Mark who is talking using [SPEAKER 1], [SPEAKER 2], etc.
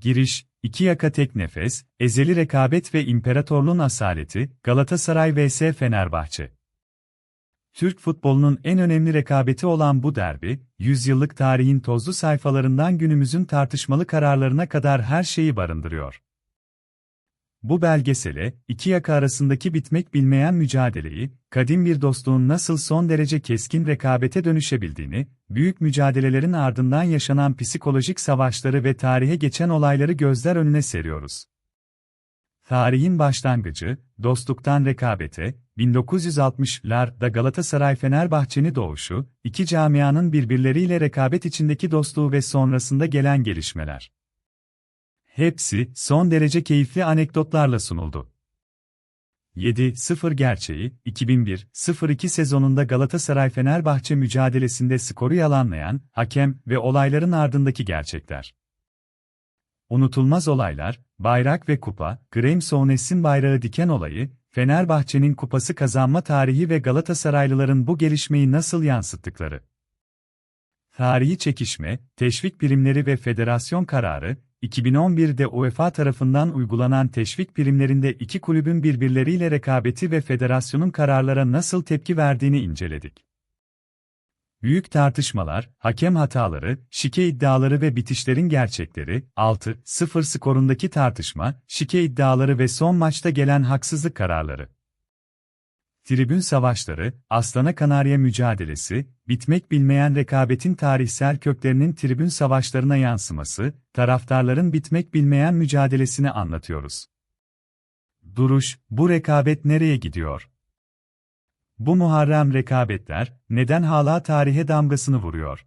[SPEAKER 1] Giriş, iki yaka tek nefes, ezeli rekabet ve imparatorluğun asaleti, Galatasaray vs Fenerbahçe. Türk futbolunun en önemli rekabeti olan bu derbi, yüzyıllık tarihin tozlu sayfalarından günümüzün tartışmalı kararlarına kadar her şeyi barındırıyor. Bu belgesele, iki yaka arasındaki bitmek bilmeyen mücadeleyi, kadim bir dostluğun nasıl son derece keskin rekabete dönüşebildiğini, büyük mücadelelerin ardından yaşanan psikolojik savaşları ve tarihe geçen olayları gözler önüne seriyoruz. Tarihin başlangıcı, dostluktan rekabete, 1960'larda Galatasaray-Fenerbahçe'ni doğuşu, iki camianın birbirleriyle rekabet içindeki dostluğu ve sonrasında gelen gelişmeler. Hepsi son derece keyifli anekdotlarla sunuldu. 7-0 gerçeği, 2001-02 sezonunda Galatasaray-Fenerbahçe mücadelesinde skoru yalanlayan, hakem ve olayların ardındaki gerçekler. Unutulmaz olaylar, bayrak ve kupa, Graham Souness'in bayrağı diken olayı, Fenerbahçe'nin kupası kazanma tarihi ve Galatasaraylıların bu gelişmeyi nasıl yansıttıkları. Tarihi çekişme, teşvik primleri ve federasyon kararı, 2011'de UEFA tarafından uygulanan teşvik primlerinde iki kulübün birbirleriyle rekabeti ve federasyonun kararlara nasıl tepki verdiğini inceledik. Büyük tartışmalar, hakem hataları, şike iddiaları ve bitişlerin gerçekleri, 6-0 skorundaki tartışma, şike iddiaları ve son maçta gelen haksızlık kararları. Tribün savaşları, Aslana Kanarya mücadelesi, bitmek bilmeyen rekabetin tarihsel köklerinin tribün savaşlarına yansıması, taraftarların bitmek bilmeyen mücadelesini anlatıyoruz. Duruş, bu rekabet nereye gidiyor? Bu muharrem rekabetler, neden hala tarihe damgasını vuruyor?